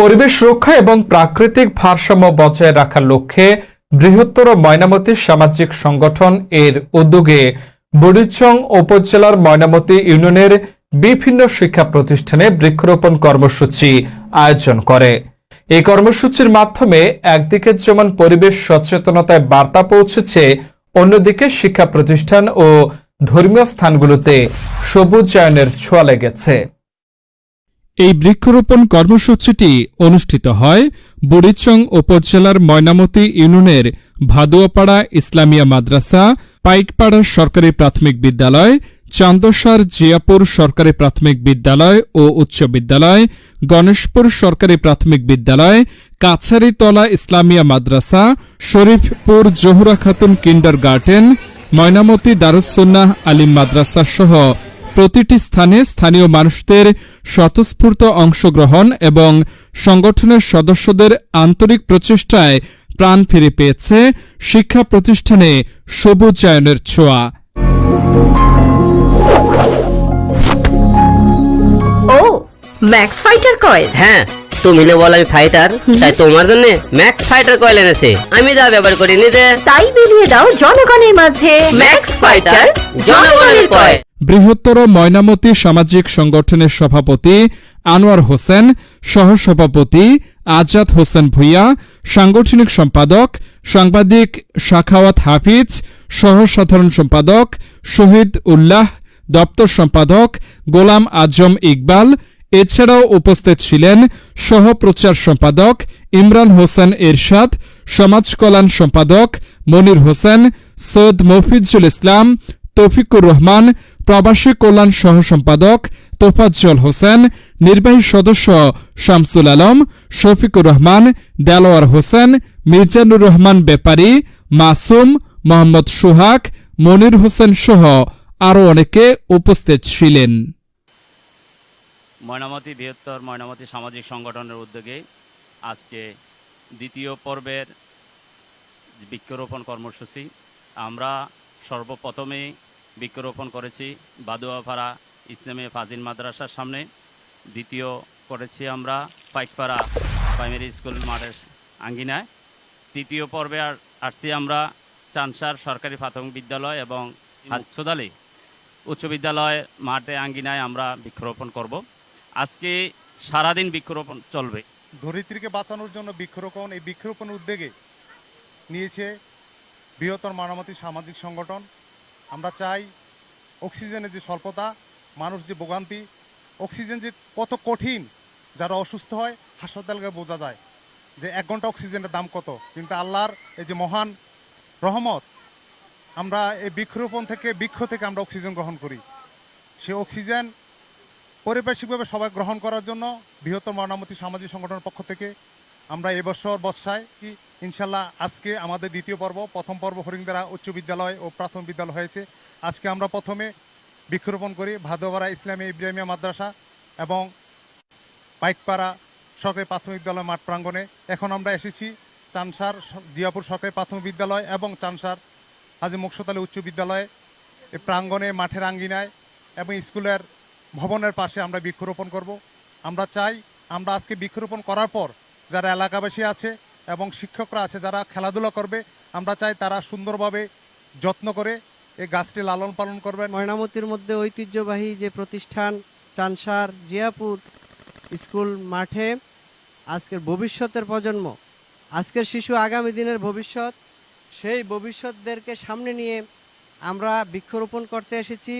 পরিবেশ রক্ষা এবং প্রাকৃতিক ভারসাম্য বজায় রাখার লক্ষ্যে বৃহত্তর ময়নামতি সামাজিক সংগঠন এর উদ্যোগে বুড়িচং উপজেলার ময়নামতি ইউনিয়নের বিভিন্ন শিক্ষা প্রতিষ্ঠানে বৃক্ষরোপণ কর্মসূচি আয়োজন করে। এই কর্মসূচির মাধ্যমে একদিকে যেমন পরিবেশ সচেতনতায় বার্তা পৌঁছেছে, অন্যদিকে শিক্ষা প্রতিষ্ঠান ও ধর্মীয় স্থানগুলোতে সবুজায়নের ছোঁয়া লেগেছে। এই বৃক্ষরোপণ কর্মসূচিটি অনুষ্ঠিত হয় বুড়িচং উপজেলার ময়নামতি ইউনিয়নের ভাদুয়াপাড়া ইসলামিয়া মাদ্রাসা, পাইকপাড়া সরকারি প্রাথমিক বিদ্যালয়, চান্দসার জিয়াপুর সরকারি প্রাথমিক বিদ্যালয় ও উচ্চ বিদ্যালয়, গণেশপুর সরকারি প্রাথমিক বিদ্যালয়, কাছারিতলা ইসলামিয়া মাদ্রাসা, শরীফপুর জহুরা খাতুন কিন্ডার গার্ডেন ময়নামতি দারুসুন্নাহ আলিম মাদ্রাসা সহ প্রতিটি স্থানে স্থানীয় মানুষদের স্বতঃস্ফূর্ত অংশগ্রহণ এবং সংগঠনের সদস্যদের আন্তরিক প্রচেষ্টায় প্রাণ ফিরে পেয়েছে শিক্ষা প্রতিষ্ঠানে সবুজায়নের ছোঁয়া। ও ম্যাক্স ফাইটার কয়েল। হ্যাঁ তুমি না বল আমি ফাইটার তাই তোমার জন্য ম্যাক্স ফাইটার কয়েল এনেছে। আমি যা ব্যবহার করি নিজে তাই বিলিয়ে দাও জনগণের মাঝে। ম্যাক্স ফাইটার জনগণের কয়েল। বৃহত্তর ময়নামতি সামাজিক সংগঠনের সভাপতি আনোয়ার হোসেন, সহসভাপতি আজাদ হোসেন ভুইয়া, সাংগঠনিক সম্পাদক সাংবাদিক শাখাওয়াত হাফিজ সহ সাধারণ সম্পাদক শহীদ উল্লাহ, দপ্তর সম্পাদক গোলাম আজম ইকবাল, এছাড়াও উপস্থিত ছিলেন সহপ্রচার সম্পাদক ইমরান হোসেন এরশাদ, সমাজ কল্যাণ সম্পাদক মনির হোসেন, সৈয়দ মফিজুল ইসলাম, তৌফিকুর রহমান প্রবাসী কল্যাণ সহ সম্পাদক তোফাজ্জল হোসেন, নির্বাহী সদস্য শামসুল আলম, শফিকুর রহমান, দেলোয়ার হোসেন, মির্জানুর রহমান বেপারী, মাসুম, মোহাম্মদ সুহাগ, মনির হোসেন সহ আরও অনেকে উপস্থিত ছিলেন। ময়নামতি বৃহত্তর ময়নামতি সামাজিক সংগঠনের উদ্যোগে আজকে দ্বিতীয় পর্বের বৃক্ষরোপণ কর্মসূচি। আমরা সর্বপ্রথমে বৃক্ষরোপণ করেছি বাদুয়াপাড়া ইসলামী ফাজিল মাদ্রাসার সামনে। দ্বিতীয় করেছি আমরা পাইকপাড়া প্রাইমারি স্কুল মাঠের আঙ্গিনায়। তৃতীয় পর্বে আর আসছি আমরা চানসার সরকারি প্রাথমিক বিদ্যালয় এবং মুক্তদালি উচ্চ বিদ্যালয় মাঠে আঙ্গিনায় আমরা বৃক্ষরোপণ করব। আজকে সারাদিন বৃক্ষরোপণ চলবে। ধরিত্রীকে বাঁচানোর জন্য বৃক্ষরোপণ এই বৃক্ষরোপণ উদ্যোগে নিয়েছে বৃহত্তর মারামতি সামাজিক সংগঠন। আমরা চাই অক্সিজেনের যে স্বল্পতা, মানুষ যে ভোগান্তি, অক্সিজেন যে কত কঠিন, যারা অসুস্থ হয় হাসপাতালকে বোঝা যায় যে এক ঘণ্টা অক্সিজেনের দাম কত। কিন্তু আল্লাহর এই যে মহান রহমত, আমরা এই বৃক্ষরোপণ থেকে, বৃক্ষ থেকে আমরা অক্সিজেন গ্রহণ করি। সে অক্সিজেন পরিবেশিকভাবে সবাই গ্রহণ করার জন্য বৃহত্তর ময়নামতি সামাজিক সংগঠনের পক্ষ থেকে আমরা এবছর বর্ষায় কি ইনশাল্লাহ আজকে আমাদের দ্বিতীয় পর্ব, প্রথম পর্ব হরিংদারা উচ্চ বিদ্যালয় ও প্রাথমিক বিদ্যালয় হয়েছে। আজকে আমরা প্রথমে বৃক্ষরোপণ করি ভাদোবাড়া ইসলামী ইব্রাহিমিয়া মাদ্রাসা এবং পাইকপাড়া সরকারি প্রাথমিক বিদ্যালয় মাঠ প্রাঙ্গণে। এখন আমরা এসেছি চানসার জিয়াপুর সরকারি প্রাথমিক বিদ্যালয় এবং চানসার হাজি মুকসতালী উচ্চ বিদ্যালয়ে এই প্রাঙ্গণে মাঠের আঙ্গিনায় এবং স্কুলের ভবনের পাশে আমরা বৃক্ষরোপণ করব। আমরা চাই আমরা আজকে বৃক্ষরোপণ করার পর যারা এলাকাবাসী আছে এবং শিক্ষকরা আছে যারা খেলাধুলা করবে। আমরা চাই তারা সুন্দরভাবে যত্ন করে এই গাছটি লালন পালন করবেন। ময়নামতির মধ্যে ঐতিহ্যবাহী যে প্রতিষ্ঠান চানসার জিয়াপুর স্কুল মাঠে আজকের ভবিষ্যতের প্রজন্ম, আজকের শিশু আগামী দিনের ভবিষ্যৎ, সেই ভবিষ্যৎদেরকে সামনে নিয়ে আমরা বৃক্ষরোপণ করতে এসেছি।